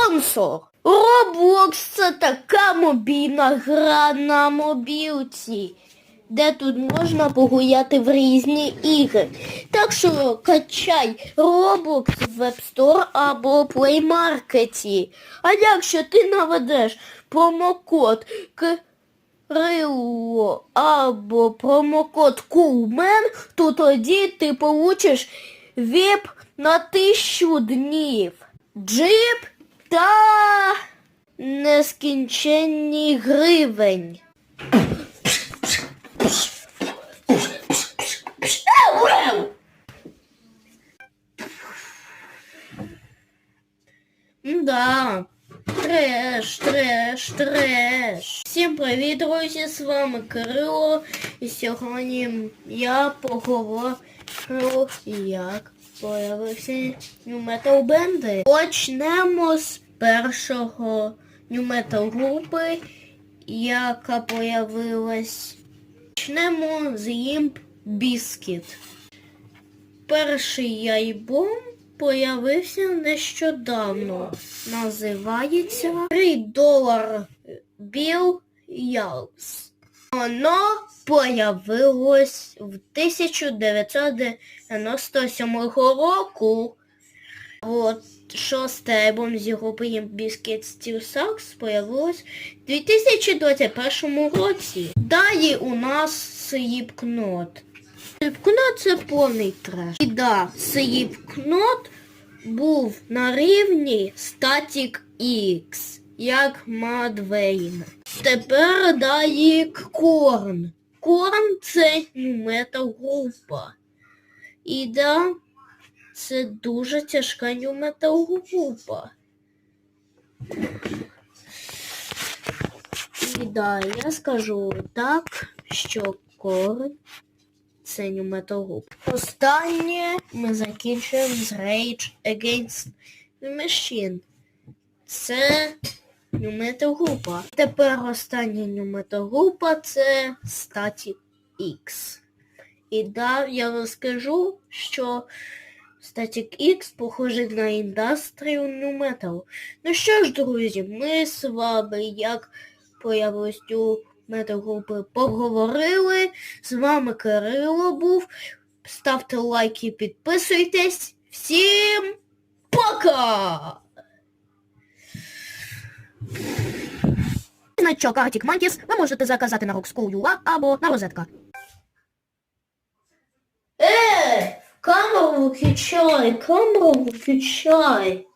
спонсор. Roblox це така мобільна гра на мобілці, де тут можна погуляти в різні ігри. Так що качай Roblox в App Store або Play Market. А якщо ти наведеш промокод Крило або промокод Кулмен, то тоді ти получиш VIP на тисячу днів. Джип та нескінченні гривень. Да. Треш, треш, треш. Всім привіт, друзі! З вами Кирило. І сьогодні я поговорю, як появився Metal Band. Почнемо з першого Metal групи, яка появилась. Почнемо з Limp Bizkit. Перший альбом появився нещодавно. Називається 3 долар Bill Ялс. Воно появилось в 1997 року. От шостий альбом з Limp Bizkit Steel Sax появилось в 2021 році. Далі у нас Slipknot. Slipknot це повний треш. І да, Slipknot був на рівні Static X, як Мадвейн. Тепер далі Корн. Корн це метал група. І да, це дуже тяжка метал група. І да, я скажу так, що Корн це Group. Останнє ми закінчуємо з Rage Against the Machine. Це New Metal група. Тепер остання New Metal група це Static X. І да, я розкажу, що Static X похожий на New Metal. Ну що ж, друзі, ми з вами, як появилось у метагрупи, поговорили. З вами Кирило був. Ставте лайки, підписуйтесь. Всім пока! Значок Arctic Monkeys ви можете заказати на Rockschool.ua або на розетка. Е, камеру виключай, камеру виключай.